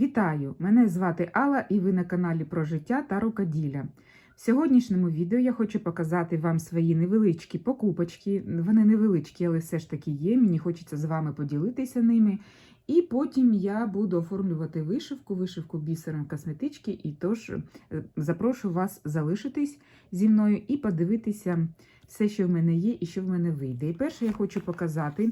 Вітаю! Мене звати Алла і ви на каналі про життя та рукоділля. В сьогоднішньому відео я хочу показати вам свої невеличкі покупочки. Вони невеличкі, але все ж таки є. Мені хочеться з вами поділитися ними. І потім я буду оформлювати вишивку, вишивку бісером косметички. І тож е, запрошую вас залишитись зі мною і подивитися все, що в мене є і що в мене вийде. І перше я хочу показати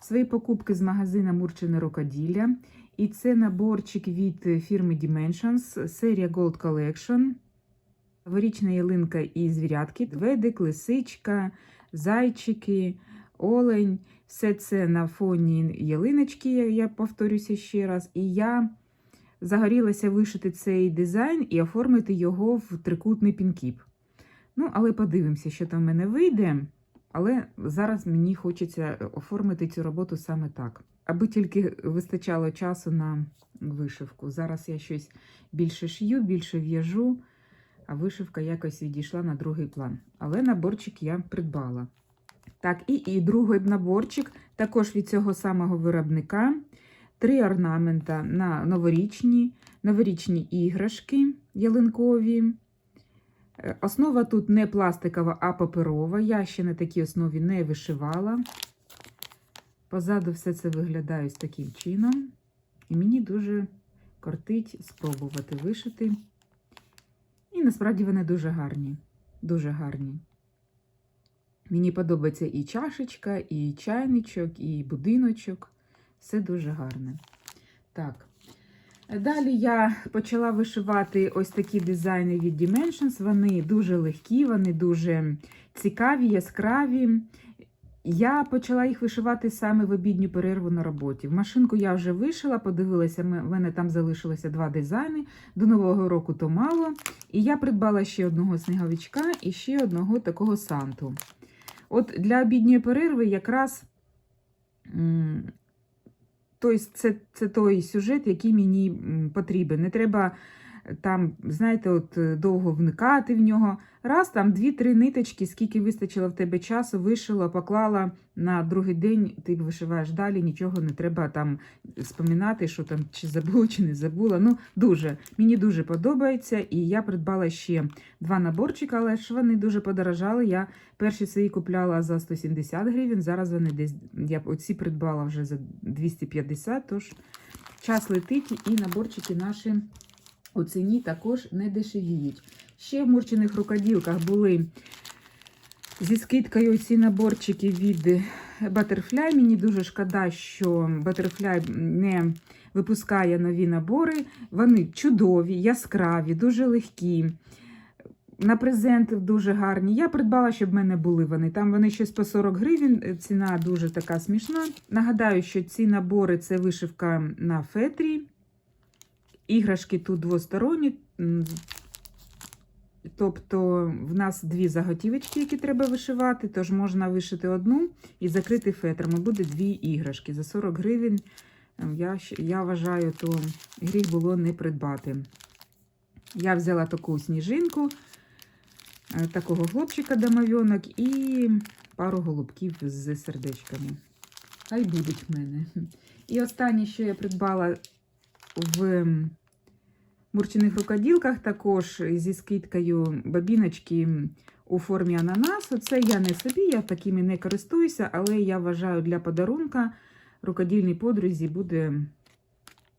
свої покупки з магазина Мурчине рукоділля. І це наборчик від фірми Dimensions, серія Gold Collection. Новорічна ялинка і звірятки, ведик, лисичка, зайчики, олень. Все це на фоні ялиночки, я повторюся ще раз. І я загорілася вишити цей дизайн і оформити його в трикутний пінкіп. Ну, але подивимося, що там в мене вийде. Але зараз мені хочеться оформити цю роботу саме так, аби тільки вистачало часу на вишивку. Зараз я щось більше шью, більше в'яжу, а вишивка якось відійшла на другий план. Але наборчик я придбала. Так, і, і другий наборчик також від цього самого виробника. Три орнамента на новорічні, новорічні іграшки ялинкові. Основа тут не пластикова, а паперова. Я ще на такій основі не вишивала. Позаду все це виглядає ось таким чином. І мені дуже кортить спробувати вишити. І насправді вони дуже гарні. Дуже гарні. Мені подобається і чашечка, і чайничок, і будиночок. Все дуже гарне. Так. Далі я почала вишивати ось такі дизайни від Dimensions. Вони дуже легкі, вони дуже цікаві, яскраві. Я почала їх вишивати саме в обідню перерву на роботі. В машинку я вже вишила, подивилася, в мене там залишилося два дизайни. До Нового року то мало. І я придбала ще одного сніговичка і ще одного такого санту. От для обідньої перерви якраз Тобто це це той сюжет, який мені потрібен. Не треба там, знаєте, от довго вникати в нього. Раз, там дві-три ниточки, скільки вистачило в тебе часу, вишила, поклала на другий день, ти вишиваєш далі, нічого не треба там споминати, що там чи забула, чи не забула. Ну, дуже, Мені дуже подобається. І я придбала ще два наборчика, але ж вони дуже подорожали. Я перші свої купляла за 170 гривень, зараз вони десь, я оці придбала вже за 250, тож час летить і наборчики наші у ціні також не дешевіють. Ще в мурчених рукоділках були зі скидкою ці наборчики від Butterfly. Мені дуже шкода, що Butterfly не випускає нові набори. Вони чудові, яскраві, дуже легкі. На презенти дуже гарні. Я придбала, щоб в мене були вони. Там вони щось по 40 гривень, ціна дуже така смішна. Нагадаю, що ці набори це вишивка на фетрі. Іграшки тут двосторонні. Тобто в нас дві заготівочки, які треба вишивати, тож можна вишити одну і закрити фетрами. Буде дві іграшки. За 40 гривень, я я вважаю, то гріх було не придбати. Я взяла таку сніжинку, е, такого хлопчика домовенок і пару голубків з сердечками. Хай будуть в мене. І останнє, що я придбала в мурчених рукоділках також зі скидкою бабіночки у формі ананасу. Це я не собі, я такими не користуюся, але я вважаю для подарунка рукодільній подрузі буде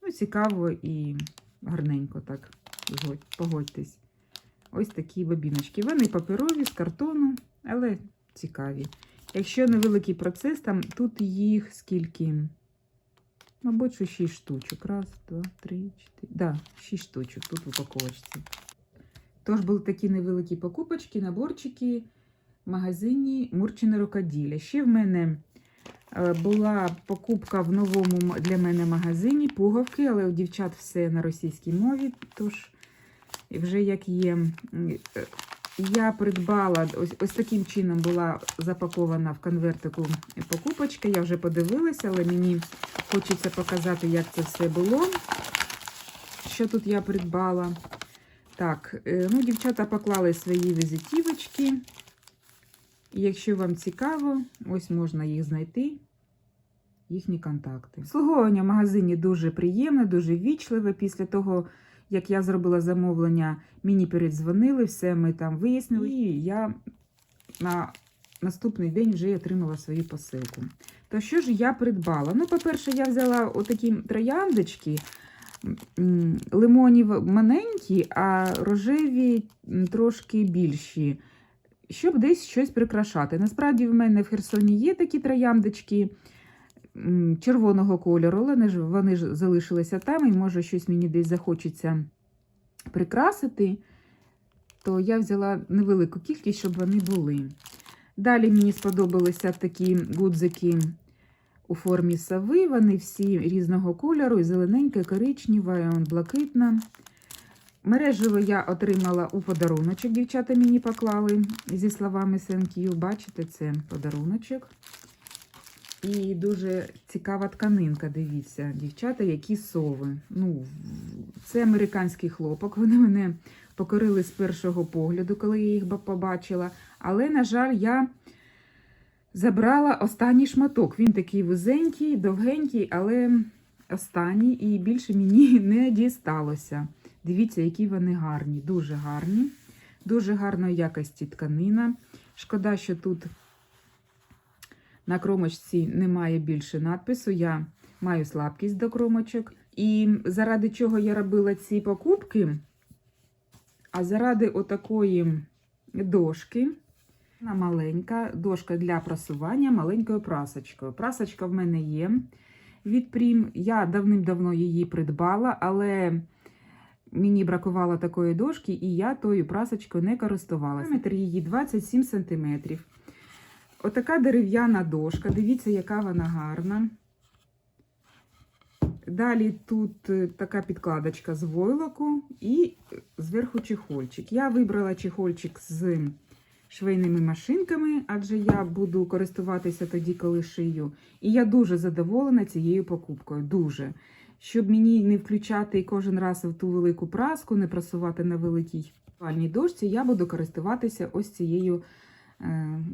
ну, цікаво і гарненько так. Погодьтесь. Ось такі бабіночки. Вони паперові з картону, але цікаві. Якщо невеликий процес, там тут їх скільки. Мабуть, що 6 штучок. Раз, два, три, чотири. Да, 6 штучок тут в упаковочці. Тож були такі невеликі покупочки, наборчики в магазині Мурчине рукоділля. Ще в мене е, була покупка в новому для мене магазині пуговки, але у дівчат все на російській мові. Тож, вже як є. Я придбала, ось ось таким чином була запакована в конвертику покупочка. Я вже подивилася, але мені хочеться показати, як це все було. Що тут я придбала? Так, ну, дівчата поклали свої візитівочки. Якщо вам цікаво, ось можна їх знайти. їхні контакти. Обслуговування в магазині дуже приємне, дуже вічливе. Після того, як я зробила замовлення, мені передзвонили, все ми там вияснили. І я на наступний день вже отримала свою посилку. То що ж я придбала? Ну, по-перше, я взяла отакі трояндочки. Лимонів маленькі, а рожеві трошки більші, щоб десь щось прикрашати. Насправді, в мене в Херсоні є такі трояндочки червоного кольору, але вони ж, залишилися там, і може щось мені десь захочеться прикрасити, то я взяла невелику кількість, щоб вони були. Далі мені сподобалися такі гудзики у формі сови. Вони всі різного кольору, і зелененька, і коричнева, і блакитна. Мережево я отримала у подаруночок. Дівчата мені поклали зі словами you. Бачите, це подаруночок. І дуже цікава тканинка, дивіться, дівчата, які сови. Ну, це американський хлопок. Вони мене покорили з першого погляду, коли я їх побачила. Але, на жаль, я забрала останній шматок. Він такий вузенький, довгенький, але останній, і більше мені не дісталося. Дивіться, які вони гарні, дуже гарні, дуже гарної якості тканина. Шкода, що тут на кромочці немає більше надпису. Я маю слабкість до кромочок. І заради чого я робила ці покупки? А заради отакої дошки. Вона маленька, дошка для прасування маленькою прасочкою. Прасочка в мене є від Прім. Я давним-давно її придбала, але мені бракувало такої дошки, і я тою прасочкою не користувалася. Метр її 27 см. Отака дерев'яна дошка. Дивіться, яка вона гарна. Далі тут е, така підкладочка з войлоку і зверху чехольчик. Я вибрала чехольчик з швейними машинками, адже я буду користуватися тоді, коли шию. І я дуже задоволена цією покупкою. Дуже. Щоб мені не включати кожен раз в ту велику праску, не прасувати на великій пальній дошці, я буду користуватися ось цією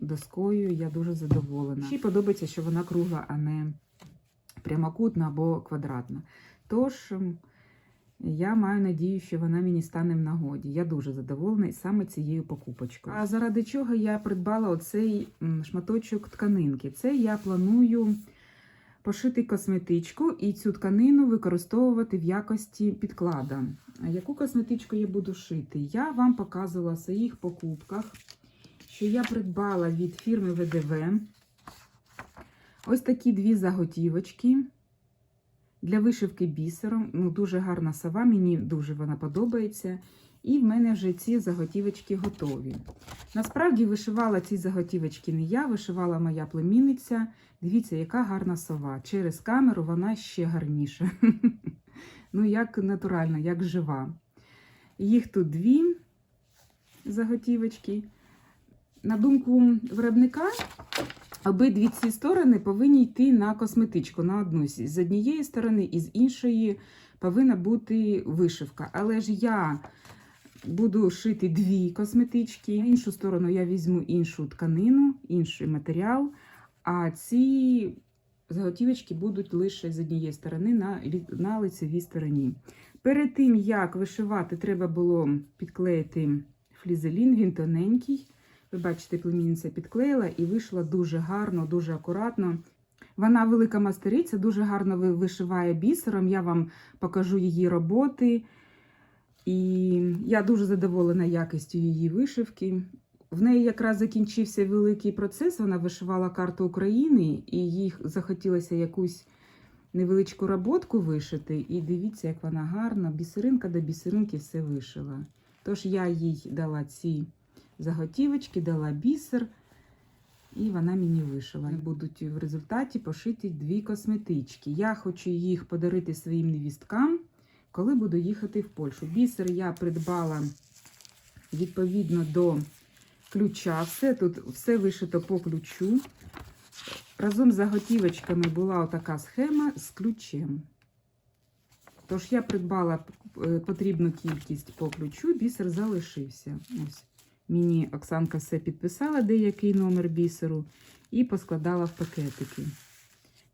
доскою. Я дуже задоволена. Ще подобається, що вона кругла, а не прямокутна або квадратна. Тож, я маю надію, що вона мені стане в нагоді. Я дуже задоволена саме цією покупочкою. А заради чого я придбала оцей шматочок тканинки? Це я планую пошити косметичку і цю тканину використовувати в якості підклада. Яку косметичку я буду шити? Я вам показувала в своїх покупках, що я придбала від фірми ВДВ. Ось такі дві заготівочки для вишивки бісером. Ну, дуже гарна сова, мені дуже вона подобається. І в мене вже ці заготівочки готові. Насправді вишивала ці заготівочки не я, вишивала моя племінниця. Дивіться, яка гарна сова. Через камеру вона ще гарніша. Ну, як натуральна, як жива. Їх тут дві заготівочки. На думку виробника, обидві ці сторони повинні йти на косметичку на одну з однієї сторони, і з іншої повинна бути вишивка. Але ж я буду шити дві косметички. На іншу сторону я візьму іншу тканину, інший матеріал. А ці заготівочки будуть лише з однієї сторони на, на лицевій стороні. Перед тим, як вишивати, треба було підклеїти флізелін, він тоненький. Ви бачите, племінниця підклеїла і вийшла дуже гарно, дуже акуратно. Вона велика мастериця, дуже гарно вишиває бісером. Я вам покажу її роботи. І я дуже задоволена якістю її вишивки. В неї якраз закінчився великий процес. Вона вишивала карту України, і їй захотілося якусь невеличку роботку вишити. І дивіться, як вона гарна. Бісеринка до бісеринки все вишила. Тож я їй дала ці заготівочки, дала бісер, і вона мені вишила. Будуть в результаті пошиті дві косметички. Я хочу їх подарити своїм невісткам, коли буду їхати в Польщу. Бісер я придбала відповідно до ключа. Все тут все вишито по ключу. Разом з заготівочками була отака схема з ключем. Тож я придбала е, потрібну кількість по ключу, бісер залишився. Ось. Мені Оксанка все підписала, деякий номер бісеру, і поскладала в пакетики.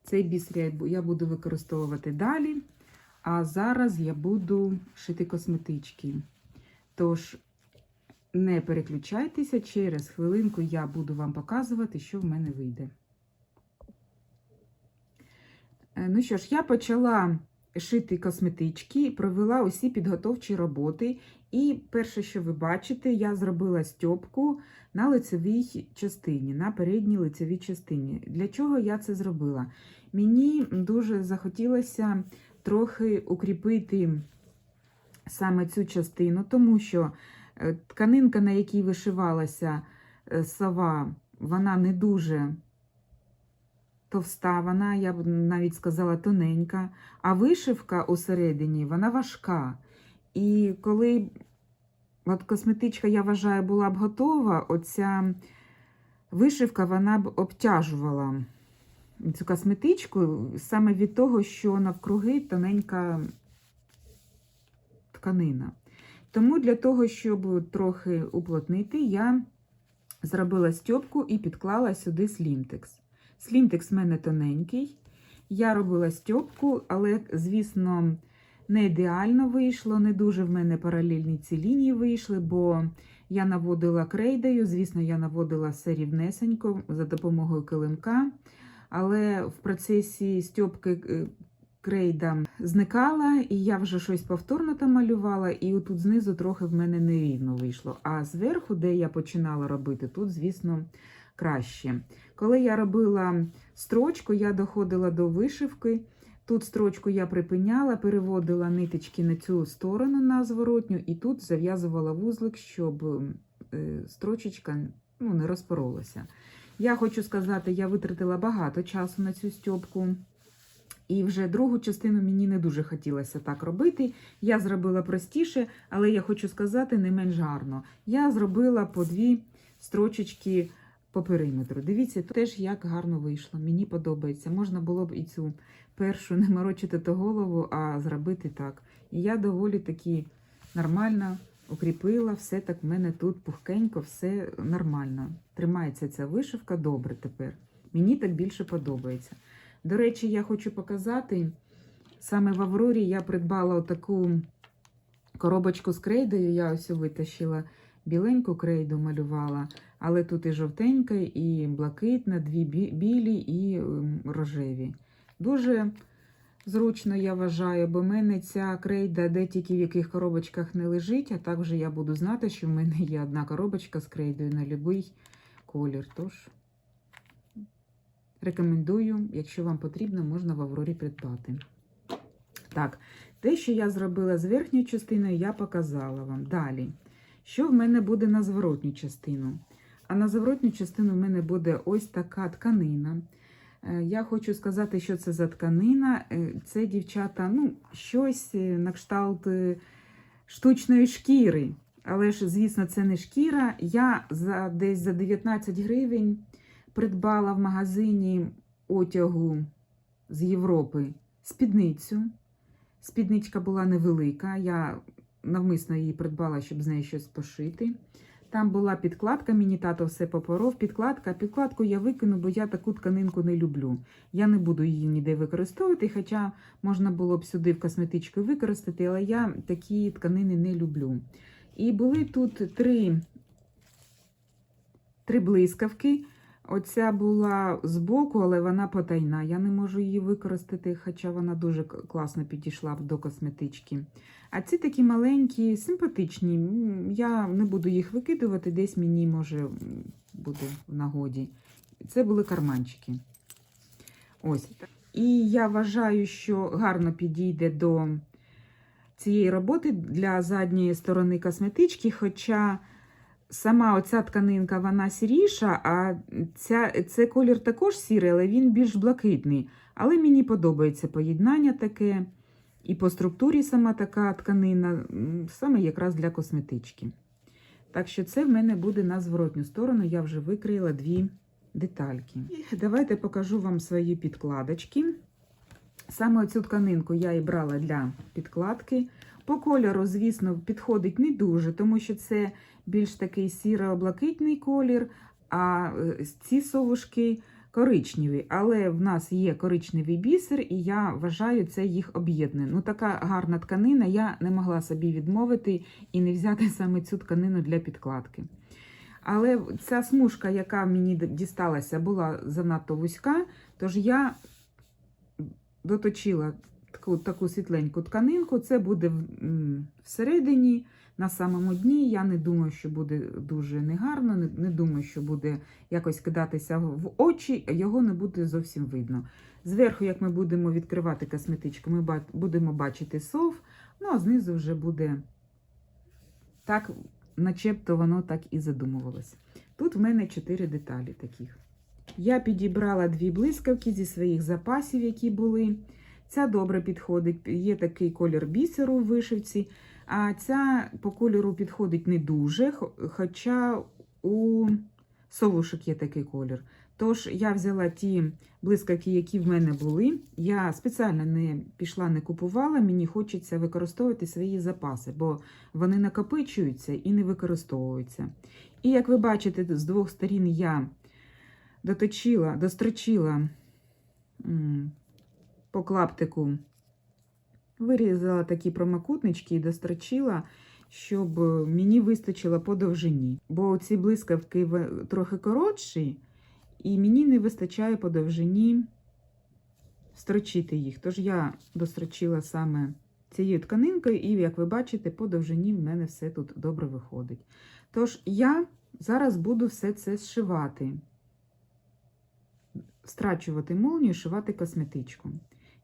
Цей бісер я буду використовувати далі. А зараз я буду шити косметички. Тож, не переключайтеся, через хвилинку я буду вам показувати, що в мене вийде. Е, Ну що ж, я почала шити косметички, провела усі підготовчі роботи. І перше, що ви бачите, я зробила стьопку на лицевій частині, на передній лицевій частині. Для чого я це зробила? Мені дуже захотілося трохи укріпити саме цю частину, тому що е, тканинка, на якій вишивалася е, сова, вона не дуже товста, вона, я б навіть сказала, тоненька, а вишивка усередині, вона важка. І коли от косметичка, я вважаю, була б готова, оця вишивка вона б обтяжувала цю косметичку саме від того, що навкруги тоненька тканина. Тому для того, щоб трохи уплотнити, я зробила стьопку і підклала сюди слімтекс. Слімтекс в мене тоненький. Я робила стьопку, але, звісно, не ідеально вийшло, не дуже в мене паралельні ці лінії вийшли, бо я наводила крейдою, звісно, я наводила все рівнесенько за допомогою килимка. Але в процесі стьопки е, крейда зникала, і я вже щось повторно там малювала, і отут знизу трохи в мене нерівно вийшло. А зверху, де я починала робити, тут, звісно, краще. Коли я робила строчку, я доходила до вишивки. Тут строчку я припиняла, переводила ниточки на цю сторону на зворотню, і тут зав'язувала вузлик, щоб е, строчечка ну, не розпоролася. Я хочу сказати, я витратила багато часу на цю стьопку. І вже другу частину мені не дуже хотілося так робити. Я зробила простіше, але я хочу сказати, не менш гарно. Я зробила по дві строчечки по периметру. Дивіться, тут теж як гарно вийшло. Мені подобається. Можна було б і цю першу не морочити то голову, а зробити так. І я доволі таки нормально укріпила, все так в мене тут пухкенько, все нормально. Тримається ця вишивка добре тепер. Мені так більше подобається. До речі, я хочу показати, саме в Аврорі я придбала таку коробочку з крейдою. Я ось витащила біленьку крейду, малювала, але тут і жовтенька, і блакитна, дві білі і ем, рожеві. Дуже зручно, я вважаю, бо в мене ця крейда де тільки в яких коробочках не лежить, а також я буду знати, що в мене є одна коробочка з крейдою на будь-який колір. Тож рекомендую, якщо вам потрібно, можна в Аврорі придбати. Так, те, що я зробила з верхньою частиною, я показала вам. Далі. Що в мене буде на зворотню частину? А на зворотню частину в мене буде ось така тканина. Е, Я хочу сказати, що це за тканина. Е, Це, дівчата, ну, щось е, на кшталт штучної шкіри. Але ж, звісно, це не шкіра. Я за десь за 19 гривень придбала в магазині одягу з Європи спідницю. Спідничка була невелика. Я навмисно її придбала, щоб з нею щось пошити. Там була підкладка, мені тато все попоров. Підкладка. Підкладку я викину, бо я таку тканинку не люблю. Я не буду її ніде використовувати, хоча можна було б сюди в косметичку використати, але я такі тканини не люблю. І були тут три, три блискавки. Оця була збоку, але вона потайна. Я не можу її використати, хоча вона дуже класно підійшла до косметички. А ці такі маленькі, симпатичні. Я не буду їх викидувати, десь мені може буде в нагоді. Це були карманчики. Ось. І я вважаю, що гарно підійде до цієї роботи для задньої сторони косметички, хоча сама оця тканинка вона сіріша, а ця, це колір також сірий, але він більш блакитний. Але мені подобається поєднання таке. І по структурі сама така тканина, саме якраз для косметички. Так що це в мене буде на зворотню сторону. Я вже викрила дві детальки. І давайте покажу вам свої підкладочки. Саме цю тканинку я і брала для підкладки. По кольору, звісно, підходить не дуже, тому що це більш такий сіро-блакитний колір, а е, ці совушки коричневі, але в нас є коричневий бісер, і я вважаю, це їх об'єднує. Ну, така гарна тканина, я не могла собі відмовити і не взяти саме цю тканину для підкладки. Але ця смужка, яка мені дісталася, була занадто вузька, тож я доточила таку, таку світленьку тканинку. Це буде всередині, на самому дні. Я не думаю, що буде дуже негарно, не, не думаю, що буде якось кидатися в очі, його не буде зовсім видно. Зверху, як ми будемо відкривати косметичку, ми будемо бачити сов, ну а знизу вже буде так, начебто воно так і задумувалося. Тут в мене чотири деталі таких. Я підібрала дві блискавки зі своїх запасів, які були. Ця добре підходить, є такий колір бісеру в вишивці, а ця по кольору підходить не дуже, хоча у совушок є такий колір. Тож я взяла ті блискавки, які в мене були. Я спеціально не пішла, не купувала. Мені хочеться використовувати свої запаси, бо вони накопичуються і не використовуються. І як ви бачите, з двох сторін я доточила, дострочила по клаптику, вирізала такі промокутнички і дострочила, щоб мені вистачило по довжині. Бо ці блискавки трохи коротші, і мені не вистачає по довжині строчити їх. Тож я дострочила саме цією тканинкою, і, як ви бачите, по довжині в мене все тут добре виходить. Тож я зараз буду все це зшивати, страчувати молнію, шивати косметичку.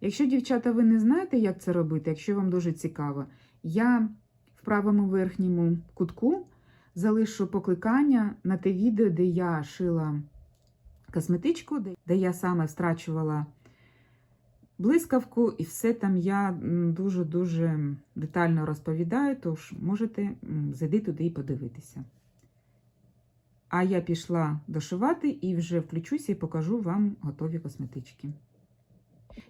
Якщо, дівчата, ви не знаєте, як це робити, якщо вам дуже цікаво, я в правому верхньому кутку залишу покликання на те відео, де я шила косметичку, де- я саме страчувала блискавку, і все там я дуже-дуже детально розповідаю, тож можете зайти туди і подивитися. А я пішла дошивати і вже включуся і покажу вам готові косметички.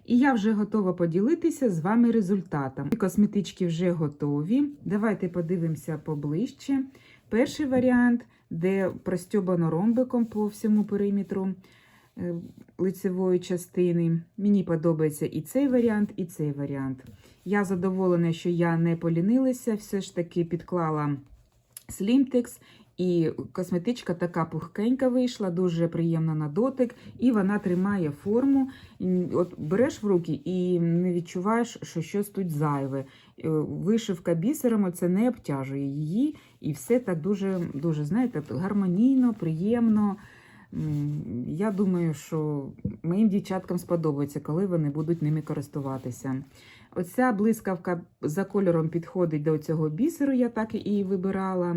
І я вже готова поділитися з вами результатом. Косметички вже готові. Давайте подивимося поближче. Перший варіант, де простьобано ромбиком по всьому периметру е, лицевої частини. Мені подобається і цей варіант, і цей варіант. Я задоволена, що я не полінилася, все ж таки підклала Slimtex, і косметичка така пухкенька вийшла, дуже приємна на дотик, і вона тримає форму. От береш в руки і не відчуваєш, що щось тут зайве. Е, Вишивка бісером це не обтяжує її, і все так дуже, дуже знаєте, гармонійно, приємно. Я думаю, що моїм дівчаткам сподобається, коли вони будуть ними користуватися. Оця блискавка за кольором підходить до цього бісеру, я так і вибирала.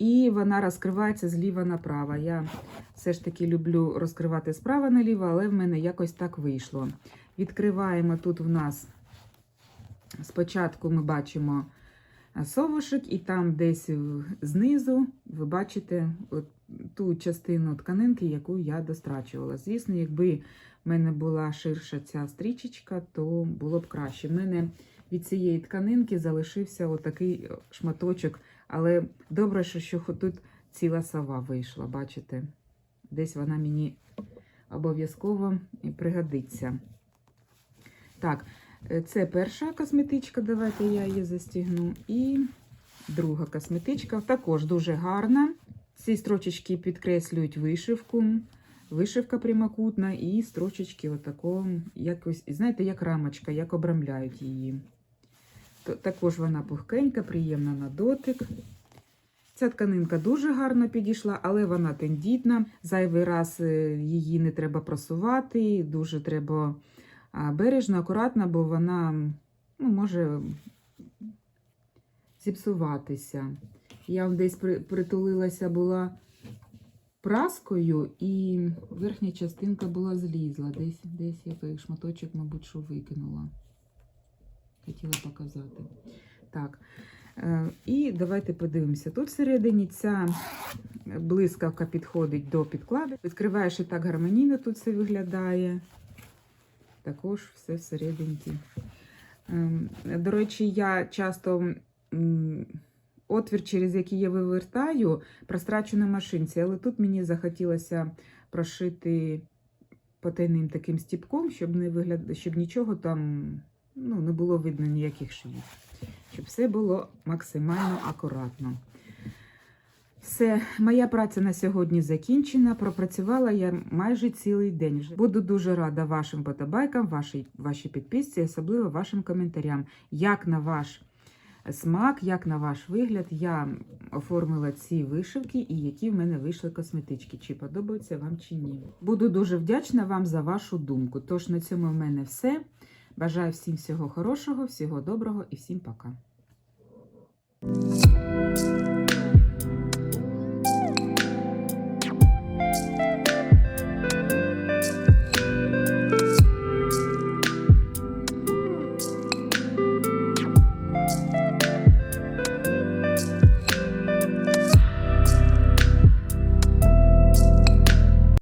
І вона розкривається зліва направо. Я все ж таки люблю розкривати справа наліво, але в мене якось так вийшло. Відкриваємо тут в нас спочатку ми бачимо совушек, і там десь знизу ви бачите от ту частину тканинки, яку я дострачувала. Звісно, якби в мене була ширша ця стрічечка, то було б краще. В мене від цієї тканинки залишився отакий шматочок, але добре, що, тут ціла сова вийшла, бачите? Десь вона мені обов'язково пригодиться. Так, е, це перша косметичка, давайте я її застігну. І друга косметичка, також дуже гарна. Ці строчечки підкреслюють вишивку. Вишивка прямокутна і строчечки отако, якось, знаєте, як рамочка, як обрамляють її. Також вона пухкенька, приємна на дотик. Ця тканинка дуже гарно підійшла, але вона тендітна. Зайвий раз е, її не треба просувати, дуже треба бережно, акуратно, бо вона ну, може зіпсуватися. Я десь при- притулилася була праскою, і верхня частинка була злізла. Десь, десь я шматочок, мабуть, що викинула. Хотіла показати. Так. Е, І давайте подивимося. Тут всередині ця блискавка підходить до підклади. Відкриваєш і так гармонійно тут все виглядає. Також все всередині. Ем, До речі, я часто отвір, через який я вивертаю, прострачу на машинці, але тут мені захотілося прошити потайним таким стіпком, щоб не вигляд... щоб нічого там ну, не було видно ніяких швів. Щоб все було максимально акуратно. Все, моя праця на сьогодні закінчена. Пропрацювала я майже цілий день. Буду дуже рада вашим подобайкам, вашій, вашій підписці, особливо вашим коментарям. Як на ваш смак, як на ваш вигляд, я оформила ці вишивки і які в мене вийшли косметички. Чи подобаються вам чи ні. Буду дуже вдячна вам за вашу думку. Тож на цьому в мене все. Бажаю всім всього хорошого, всього доброго і всім пока.